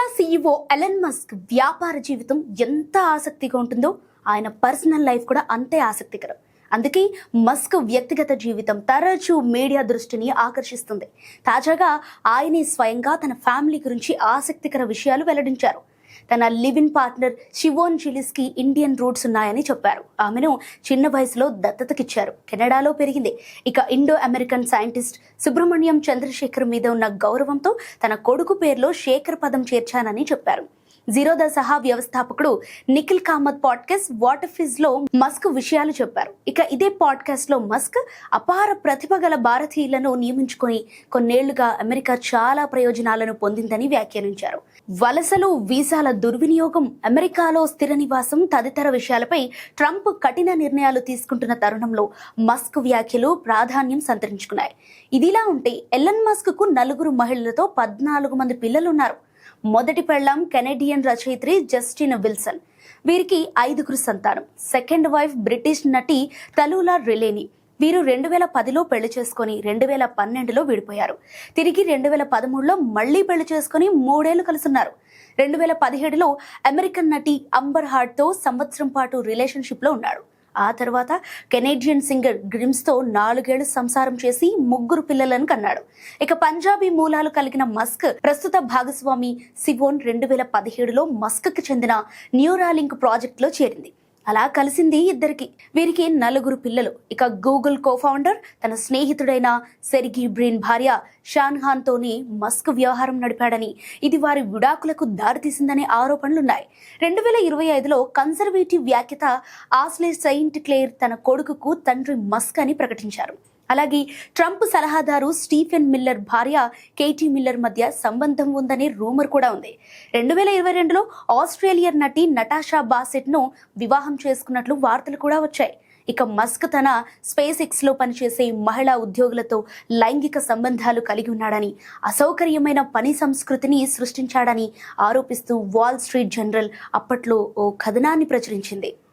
Tesla CEO Elon Musk వ్యాపార జీవితం ఎంత ఆసక్తిగా ఉంటుందో ఆయన పర్సనల్ లైఫ్ కూడా అంతే ఆసక్తికరం. అందుకే మస్క్ వ్యక్తిగత జీవితం తరచూ మీడియా దృష్టిని ఆకర్షిస్తుంది. తాజాగా ఆయనే స్వయంగా తన ఫ్యామిలీ గురించి ఆసక్తికర విషయాలు వెల్లడించారు. తన లివిన్ పార్ట్నర్ శివోన్ జిలిస్కి ఇండియన్ రూట్స్ ఉన్నాయని చెప్పారు. ఆమెను చిన్న వయసులో దత్తతకిచ్చారు. కెనడాలో పెరిగింది. ఇక Indo American scientist Subrahmanyan Chandrasekhar మీద ఉన్న గౌరవంతో తన కొడుకు పేరులో శేఖర్ పదం చేర్చానని చెప్పారు. జీరోదా సహా వ్యవస్థాపకుడు నిఖిల్ కామత్ పాడ్కాస్ట్ వాటర్ ఫిజ్లో మస్క్ విషయాలు చెప్పారు. ఇక ఇదే పాడ్కాస్ట్లో మస్క్ అపార ప్రతిభ గల భారతీయులను నియమించుకొని కొన్నేళ్ళుగా అమెరికా చాలా ప్రయోజనాలను పొందిందని వ్యాఖ్యానించారు. వలసలు వీసాల దుర్వినియోగం అమెరికాలో స్థిర నివాసం తదితర విషయాలపై ట్రంప్ కఠిన నిర్ణయాలు తీసుకుంటున్న తరుణంలో మస్క్ వ్యాఖ్యలు ప్రాధాన్యం సంతరించుకున్నాయి. ఇదిలా ఉంటే ఎల్లన్ మస్క్కు నలుగురు మహిళలతో పద్నాలుగు మంది పిల్లలున్నారు. మొదటి పెళ్ళాం కెనడియన్ రచయిత్రి జస్టిన్ విల్సన్. వీరికి ఐదుగురు సంతానం. సెకండ్ వైఫ్ బ్రిటిష్ నటి తలూలా రిలేని. వీరు రెండు వేల పదిలో పెళ్ళి చేసుకొని రెండు వేల పన్నెండులో విడిపోయారు. తిరిగి రెండు వేల పదమూడులో మళ్ళీ పెళ్ళి చేసుకుని మూడేళ్ళు కలుసున్నారు. రెండు వేల పదిహేడులో అమెరికన్ నటి అంబర్ హార్ట్తో సంవత్సరం పాటు రిలేషన్షిప్లో ఉన్నాడు. ఆ తర్వాత కెనేడియన్ సింగర్ గ్రిమ్స్తో నాలుగేళ్ళు సంసారం చేసి ముగ్గురు పిల్లలను కన్నాడు. ఇక పంజాబీ మూలాలు కలిగిన మస్క్ ప్రస్తుత భాగస్వామి సివోన్ రెండు వేల పదిహేడులో మస్క్కి చెందిన న్యూరాలింక్ ప్రాజెక్టులో చేరింది. అలా కలిసింది ఇద్దరికి. వీరికి నలుగురు పిల్లలు. ఇక గూగుల్ కోఫౌండర్ తన స్నేహితుడైన సెరిగి బ్రీన్ భార్య షాన్హాన్ తోని మస్క్ వ్యవహారం నడిపాడని ఇది వారి విడాకులకు దారితీసిందనే ఆరోపణలున్నాయి. రెండు వేల ఇరవై ఐదులో కన్సర్వేటివ్ వ్యాఖ్యత ఆస్లే సెయింట్ క్లేర్ తన కొడుకుకు తండ్రి మస్క్ అని ప్రకటించారు. అలాగే ట్రంప్ సలహాదారు స్టీఫెన్ మిల్లర్ భార్య కేటీ మిల్లర్ మధ్య సంబంధం ఉందనే రూమర్ కూడా ఉంది. రెండు వేల ఇరవై రెండులో ఆస్ట్రేలియన్ నటి నటాషా బాసెట్ను వివాహం చేసుకున్నట్లు వార్తలు కూడా వచ్చాయి. ఇక మస్క్ తన స్పేస్ ఎక్స్లో పనిచేసే మహిళా ఉద్యోగులతో లైంగిక సంబంధాలు కలిగి ఉన్నాడని అసౌకర్యమైన పని సంస్కృతిని సృష్టించాడని ఆరోపిస్తూ వాల్ స్ట్రీట్ జనరల్ అప్పట్లో ఓ కథనాన్ని ప్రచురించింది.